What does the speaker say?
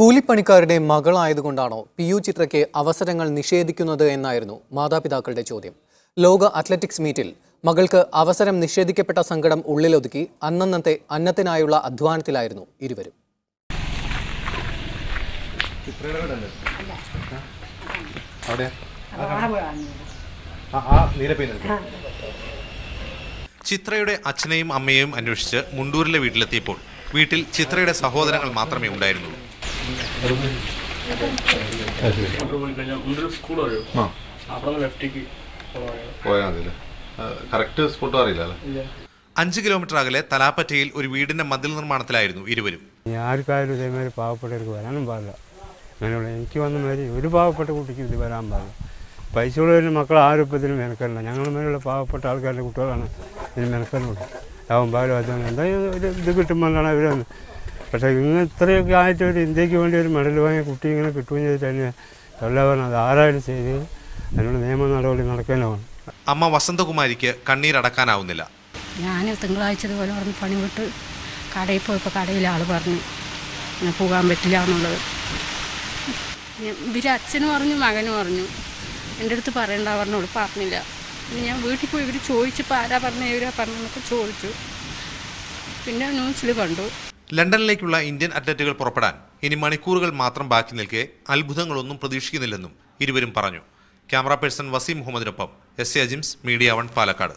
കൂലിപ്പണിക്കാരുടെ മകളായതുകൊണ്ടാണോ P U ചിത്രയ്ക്ക് അവസരങ്ങൾ നിഷേധിക്കുന്നത് എന്നായിരുന്നു മാതാപിതാക്കളുടെ ചോദ്യം. ലോക അത്ലറ്റിക്സ് മീറ്റിൽ മകൾക്ക് അവസരം നിഷേധിക്കപ്പെട്ട സങ്കടം ഉള്ളിലൊതുക്കി അന്നന്നത്തെ അന്നത്തിനായുള്ള അധ്വാനത്തിലായിരുന്നു ഇരുവരും. ചിത്രയുടെ അച്ഛനെയും അമ്മയെയും അന്വേഷിച്ച് മുണ്ടൂരിലെ വീട്ടിലെത്തിയപ്പോൾ വീട്ടിൽ ചിത്രയുടെ സഹോദരങ്ങൾ മാത്രമേ ഉണ്ടായിരുന്നുള്ളൂ. അഞ്ച് കിലോമീറ്റർ അകലെ തലാപ്പറ്റയിൽ ഒരു വീടിന്റെ മതിൽ നിർമ്മാണത്തിലായിരുന്നു ഇരുവരും. ആർക്കായാലും ഇതേമാതിരി പാവപ്പെട്ടവർക്ക് വരാനും പാടില്ല. അങ്ങനെയുള്ള എനിക്ക് വന്ന മാതിരി ഒരു പാവപ്പെട്ട കുട്ടിക്ക് ഇത് വരാൻ പാടില്ല. പൈസ ഉള്ളവരുടെ മക്കൾ ആ ഇപ്പം ഇതിന് മെനക്കല്ല ഞങ്ങൾ മേലുള്ള പാവപ്പെട്ട ആൾക്കാരുടെ കുട്ടികളാണ് ഇതിന് മെനക്കലുള്ളത് ആവുമ്പോൾ പാലും അതുകൊണ്ട് എന്തായാലും ഒരു ഇത് കിട്ടുമ്പോഴാണ് അവർ പക്ഷേ ഇങ്ങനെ ഇത്രയൊക്കെ ആയിട്ട് ഒരു ഇന്ത്യയ്ക്ക് വേണ്ടി ഒരു മെഡൽ വാങ്ങിയ കുട്ടി ഇങ്ങനെ കിട്ടുകയും ചെയ്തിട്ട് തന്നെ പറഞ്ഞു അത് ആരായാലും ചെയ്ത് അതിനുള്ള നിയമ നടപടി നടക്കാനാണ് അമ്മ വസന്തകുമാരിക്ക് കണ്ണീരടക്കാനാവുന്നില്ല ഞാൻ തിങ്കളാഴ്ച ഇതുപോലെ പറഞ്ഞ് പണി വിട്ട് കടയിൽ പോയപ്പോൾ കടയിൽ ആൾ പറഞ്ഞു ഇങ്ങനെ പോകാൻ പറ്റില്ല എന്നുള്ളത്. ഇവർ അച്ഛനും പറഞ്ഞു മകനും പറഞ്ഞു. എന്റെ അടുത്ത് പറയണ്ട പറഞ്ഞോളൂ പറഞ്ഞില്ല. പിന്നെ ഞാൻ വീട്ടിൽ പോയി ഇവർ ചോദിച്ചപ്പോൾ ആരാ പറഞ്ഞ ഇവരാ പറഞ്ഞെന്നൊക്കെ ചോദിച്ചു. പിന്നെ ന്യൂസിൽ കണ്ടു. ലണ്ടനിലേക്കുള്ള ഇന്ത്യൻ അത്ലറ്റുകൾ പുറപ്പെടാൻ ഇനി മണിക്കൂറുകൾ മാത്രം ബാക്കി നിൽക്കെ അത്ഭുതങ്ങളൊന്നും പ്രതീക്ഷിക്കുന്നില്ലെന്നും ഇരുവരും പറഞ്ഞു. Camera person Waseem മുഹമ്മദിനൊപ്പം S A Ajims media one Palakkad.